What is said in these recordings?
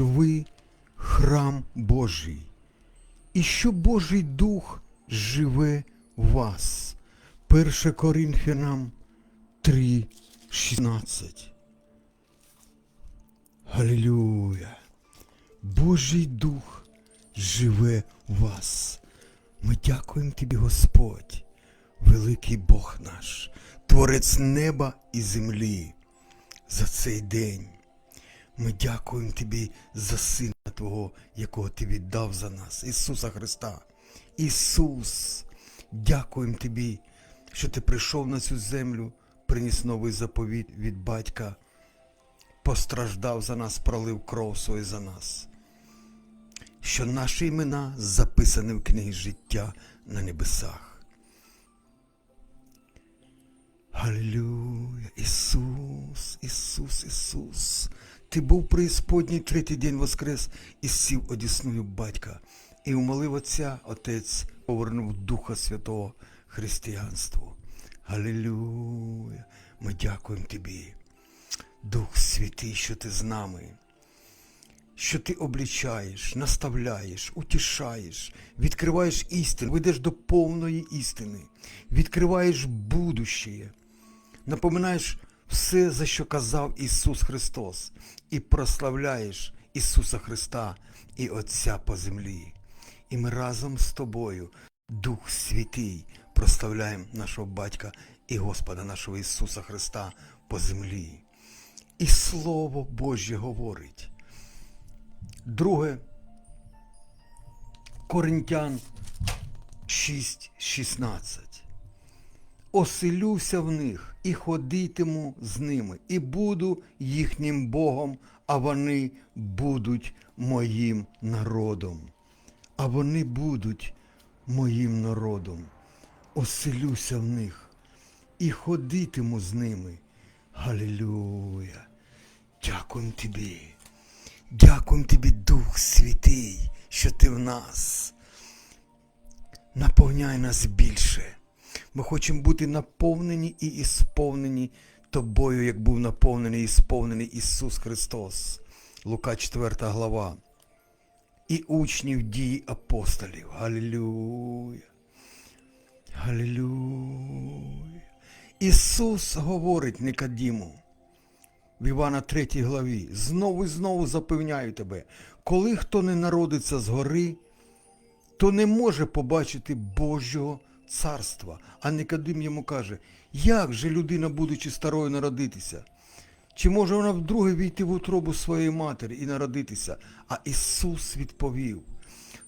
що ви храм Божий, і що Божий Дух живе в вас. 1 Коринфянам 3, 16. Галилюя! Божий Дух живе в вас. Ми дякуємо Тобі, Господь, великий Бог наш, Творець неба і землі, за цей день. Ми дякуємо Тобі за Сина Твого, якого Ти віддав за нас, Ісуса Христа. Ісус, дякуємо Тобі, що Ти прийшов на цю землю, приніс новий заповіт від Батька, постраждав за нас, пролив кров свою за нас що наші імена записані в книгі життя на небесах. Галилюя, Ісус, Ісус, Ісус. Ти був преісподній третій день воскрес і сів одісною батька, і умолив Отця, Отець повернув Духа Святого християнству. Галилюя, ми дякуємо Тобі. Дух Святий, що ти з нами що ти облічаєш, наставляєш, утішаєш, відкриваєш істину, ведеш до повної істини, відкриваєш будущее, напоминаєш все, за що казав Ісус Христос, і прославляєш Ісуса Христа і Отця по землі. І ми разом з тобою, Дух Святий, прославляємо нашого Батька і Господа нашого Ісуса Христа по землі. І Слово Боже говорить. Друге Коринтян 6.16. Оселюся в них і ходитиму з ними, і буду їхнім Богом, а вони будуть моїм народом. А вони будуть моїм народом. Оселюся в них і ходитиму з ними. Галилюя! Дякуємо тобі. Дякуємо тобі, Дух Святий, що ти в нас. Наповняй нас більше. Ми хочемо бути наповнені і ісповнені тобою, як був наповнений і ісповнений Ісус Христос. Лука 4 глава. І учнів дії апостолів. Галилюя. Галилюя. Ісус говорить Никодіму в Івана 3 главі. Знову і знову запевняю тебе, коли хто не народиться згори, то не може побачити Божого царства. А Никодим йому каже, як же людина, будучи старою, народитися? Чи може вона вдруге війти в утробу своєї матері і народитися? А Ісус відповів.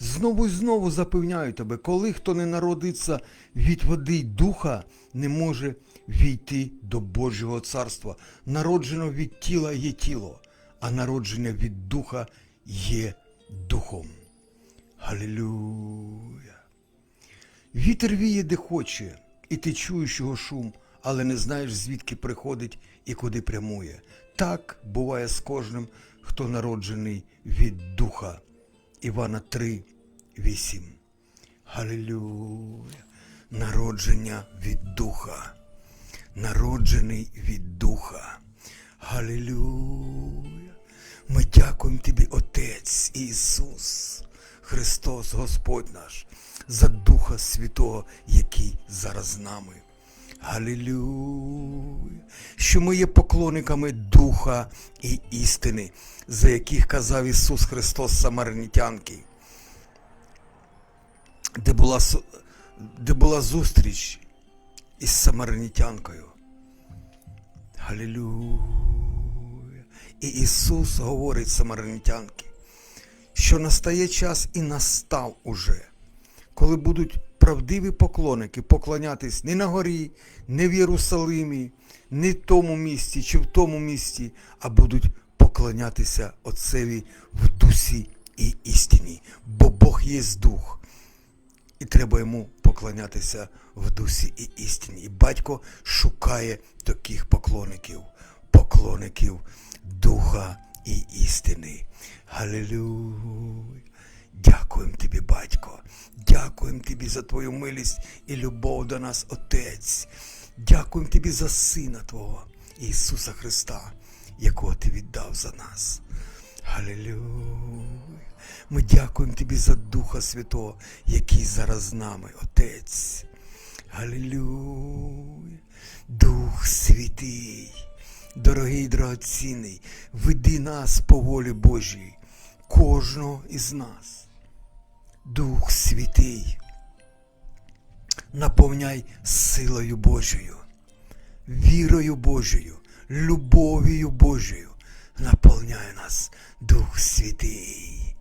Знову і знову запевняю тебе, коли хто не народиться від води й духа, не може війти до Божого царства. Народжено від тіла є тіло, а народження від духа є духом. Галилюя! Вітер віє, де хоче, і ти чуєш його шум, але не знаєш, звідки приходить і куди прямує. Так буває з кожним, хто народжений від духа. Івана 3, 8. Галилюя! Народження від духа. Народжений від духа. Галилюя! Ми дякуємо Тобі, Отець Ісус, Христос, Господь наш, за Духа Святого, який зараз з нами. Галилюя! Що ми є поклонниками Духа і істини, за яких казав Ісус Христос Самарнітянки, де була, де була зустріч із Самарнітянкою. Галилюя! І Ісус говорить Самарнітянки, що настає час і настав уже, коли будуть правдиві поклонники поклонятись не на горі, не в Єрусалимі, не в тому місці чи в тому місці, а будуть поклонятися Отцеві в дусі і істині, бо Бог є дух. І треба йому поклонятися в дусі і істині. І батько шукає таких поклонників, поклонників духа і істини. Галилюй! Дякуємо тобі, батько. Дякуємо тобі за твою милість і любов до нас, Отець. Дякуємо тобі за Сина Твого, Ісуса Христа, якого ти віддав за нас. Халилюя. Ми дякуємо Тобі за Духа Святого, який зараз з нами, Отець. Халилюя. Дух Святий, дорогий драгоцінний, веди нас по волі Божій, кожного із нас. Дух Святий, наповняй силою Божою, вірою Божою, любов'ю Божою, наповняй нас, Дух Святий.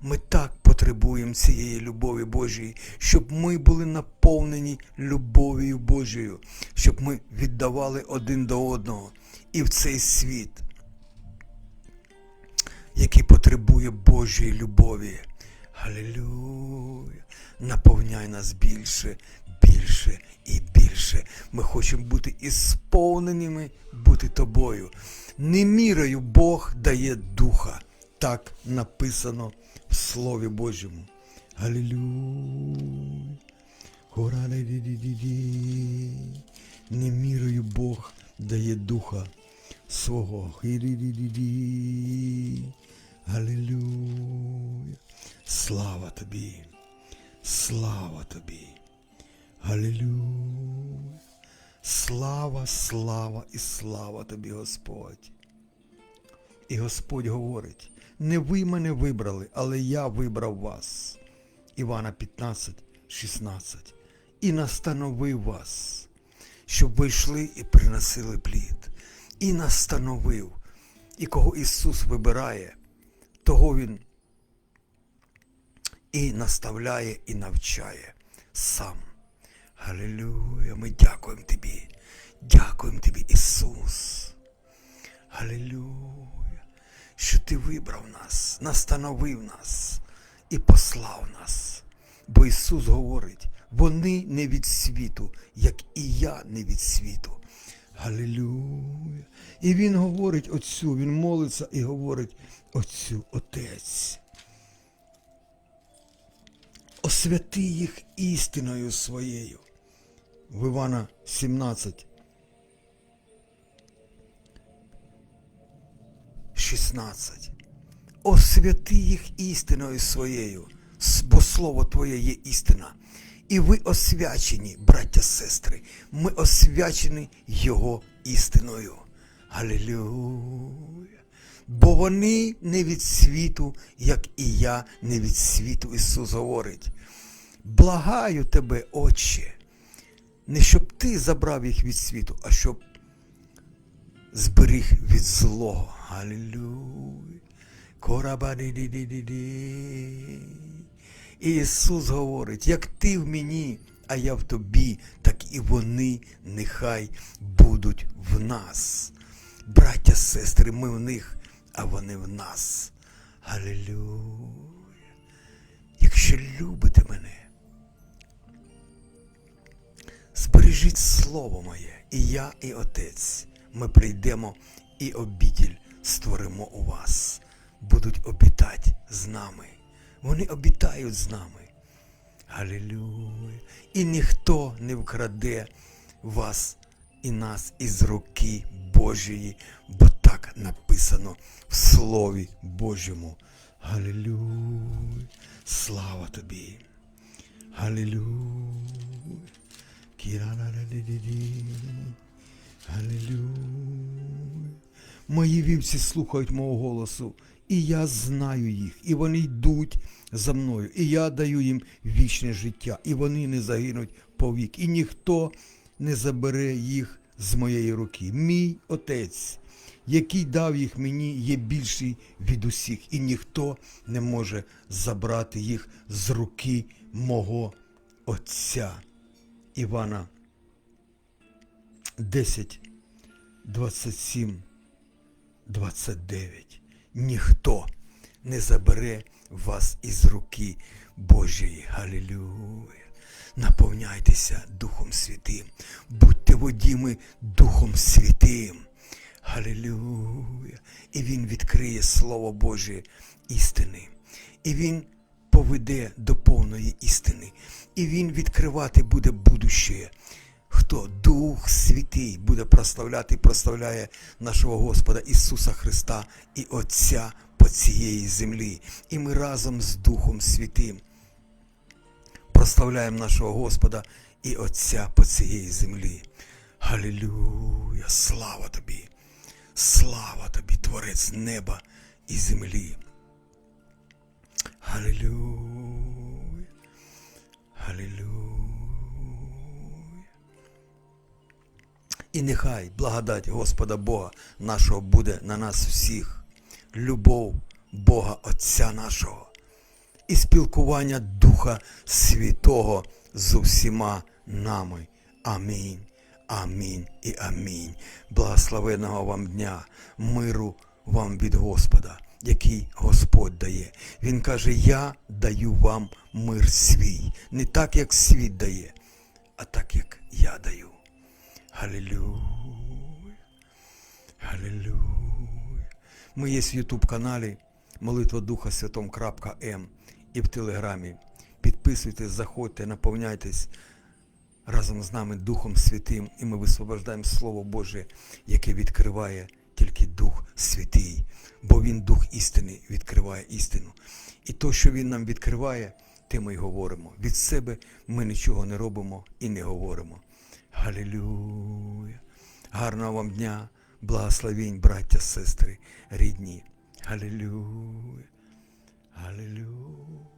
Ми так потребуємо цієї любові Божої, щоб ми були наповнені любов'ю Божою, щоб ми віддавали один до одного і в цей світ, який потребує Божої любові. Халилюя! Наповняй нас більше, більше і більше. Ми хочемо бути ісповненими, бути тобою. Не мірою Бог дає духа. Так написано в Слові Божому. Хора-ди-ди-ди-ди. Не мірою Бог дає духа свого. Хі-ди-ди-ди-ди. Слава тобі. Слава тобі. Галилюя. Слава, слава і слава тобі, Господь. І Господь говорить, не ви мене вибрали, але я вибрав вас. Івана 15, 16. І настановив вас, щоб ви йшли і приносили плід. І настановив. І кого Ісус вибирає, того Він і наставляє, і навчає сам. Галилюя, ми дякуємо Тобі. Дякуємо Тобі, Ісус. Галилюя, що Ти вибрав нас, настановив нас і послав нас. Бо Ісус говорить, вони не від світу, як і я не від світу. Галилюя. І Він говорить Отцю, Він молиться і говорить Отцю, Отець. Освяти їх істиною своєю. В Івана 17, 16. Освяти їх істиною своєю, бо слово Твоє є істина. І ви освячені, браття сестри, ми освячені Його істиною. Алілюя. Бо вони не від світу, як і я не від світу. Ісус говорить. Благаю тебе, Отче, не щоб ти забрав їх від світу, а щоб зберіг від злого. Алілюй. Корабадидидиди. І Ісус говорить, як ти в мені, а я в тобі, так і вони нехай будуть в нас. Браття, сестри, ми в них, а вони в нас. Алілюя. Якщо любите мене, збережіть слово моє, і я, і Отець. Ми прийдемо і обітіль створимо у вас. Будуть обітати з нами. Вони обітають з нами. Галилюя. І ніхто не вкраде вас і нас із руки Божої, бо так написано в Слові Божому. Галилюя. Слава тобі. Галилюя. Кіра-ра-ра-ди-ди-ди. Мої вівці слухають мого голосу, і я знаю їх, і вони йдуть за мною, і я даю їм вічне життя, і вони не загинуть повік, і ніхто не забере їх з моєї руки. Мій отець, який дав їх мені, є більший від усіх, і ніхто не може забрати їх з руки мого Отця. Івана 10, 27, 29. Ніхто не забере вас із руки Божої. Галилюя. Наповняйтеся Духом Святим. Будьте водіми Духом Святим. Галилюя. І Він відкриє Слово Боже істини. І Він поведе до повної істини. І Він відкривати буде будуще. Хто Дух Святий буде прославляти і прославляє нашого Господа Ісуса Христа і Отця по цієї землі. І ми разом з Духом Святим прославляємо нашого Господа і Отця по цієї землі. Халілюя! Слава тобі! Слава тобі, Творець неба і землі. Халілюя! Халілюя! І нехай благодать Господа Бога нашого буде на нас всіх, любов Бога Отця нашого і спілкування Духа Святого з усіма нами. Амінь. Амінь і амінь. Благословеного вам дня, миру вам від Господа, який Господь дає. Він каже: Я даю вам мир свій, не так, як світ дає, а так, як я даю. Халілюя. Халілюя. Ми є в Ютуб каналі Молитва Духа Святом крапка М і в Телеграмі. Підписуйтесь, заходьте, наповняйтесь разом з нами Духом Святим, і ми висвобождаємо Слово Боже, яке відкриває тільки Дух Святий, бо Він Дух істини відкриває істину. І то, що Він нам відкриває, те ми й говоримо. Від себе ми нічого не робимо і не говоримо. Галілюя! Гарного вам дня, благословінь, браття, сестри, рідні. Галілюя! Галілюя!